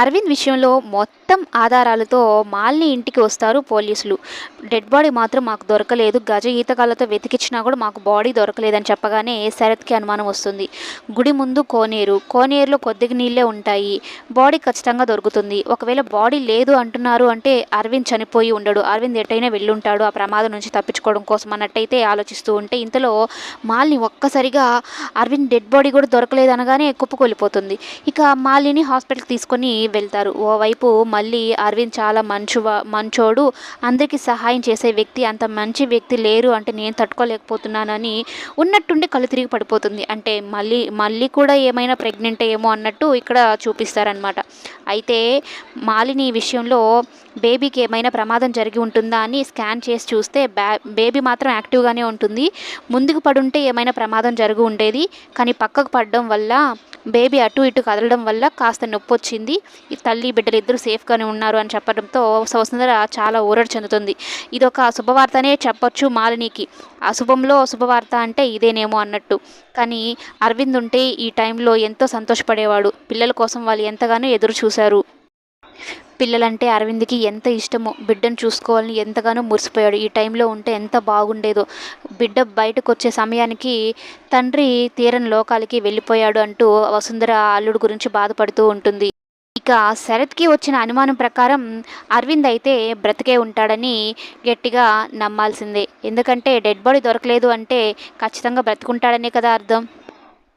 అరవింద్ విషయంలో మొత్తం ఆధారాలతో మాల్ని ఇంటికి వస్తారు పోలీసులు. డెడ్ బాడీ మాత్రం మాకు దొరకలేదు. గజ ఈతకాలతో వెతికిచ్చినా కూడా మాకు బాడీ దొరకలేదని చెప్పగానే శరత్కి అనుమానం వస్తుంది. గుడి ముందు కోనేరు. కోనేరులో కొద్దిగా నీళ్ళే ఉంటాయి. బాడీ ఖచ్చితంగా దొరుకుతుంది. ఒకవేళ బాడీ లేదు అంటున్నారు అంటే అరవింద్ చనిపోయి ఉండడు. అరవింద్ ఎటైనా వెళ్ళుంటాడు. ఆ ప్రమాదం నుంచి తప్పించుకోవడం కోసం అన్నట్టయితే ఆలోచిస్తూ ఉంటే ఇంతలో మాల్ని ఒక్కసారిగా అరవింద్ డెడ్ బాడీ కూడా దొరకలేదు అనగానే ఇక మాలిని హాస్పిటల్కి తీసుకొని వెళ్తారు. ఓవైపు మళ్ళీ అరవింద్ చాలా మంచు మంచోడు. అందరికీ సహాయం చేసే వ్యక్తి అంత మంచి వ్యక్తి లేరు అంటే నేను తట్టుకోలేకపోతున్నానని ఉన్నట్టుండి కళ్ళు తిరిగి పడిపోతుంది. అంటే మళ్ళీ మళ్ళీ కూడా ఏమైనా ప్రెగ్నెంట్ ఏమో అన్నట్టు ఇక్కడ చూపిస్తారనమాట అయితే మాలిని విషయంలో బేబీకి ఏమైనా ప్రమాదం జరిగి ఉంటుందా అని స్కాన్ చేసి చూస్తే బ్యా బేబీ మాత్రం యాక్టివ్గానే ఉంటుంది. ముందుకు పడుంటే ఏమైనా ప్రమాదం జరిగి ఉండేది. కానీ పక్కకు పడడం వల్ల బేబీ అటు ఇటు కదలడం వల్ల కాస్త నొప్పి వచ్చింది ఈ తల్లి బిడ్డలు ఇద్దరు సేఫ్గానే ఉన్నారు అని చెప్పడంతో వసుంధర చాలా ఊరడి చెందుతుంది. ఇదొక శుభవార్తనే చెప్పొచ్చు మాలినికి. అశుభంలో శుభవార్త అంటే ఇదేనేమో అన్నట్టు. కానీ అరవింద్ ఉంటే ఈ టైంలో ఎంతో సంతోషపడేవాడు. పిల్లల కోసం వాళ్ళు ఎంతగానో ఎదురు చూశారు. పిల్లలంటే అరవింద్కి ఎంత ఇష్టమో బిడ్డను చూసుకోవాలని ఎంతగానో మురిసిపోయాడు. ఈ టైంలో ఉంటే ఎంత బాగుండేదో. బిడ్డ బయటకు వచ్చే సమయానికి తండ్రి తీరని లోకాలకి వెళ్ళిపోయాడు అంటూ వసుంధర అల్లుడు గురించి బాధపడుతూ ఉంటుంది. ఇక శరత్కి వచ్చిన అనుమానం ప్రకారం అరవింద్ అయితే బ్రతికే ఉంటాడని గట్టిగా నమ్మాల్సిందే. ఎందుకంటే డెడ్ బాడీ దొరకలేదు అంటే ఖచ్చితంగా బ్రతుకుంటాడనే కదా అర్థం.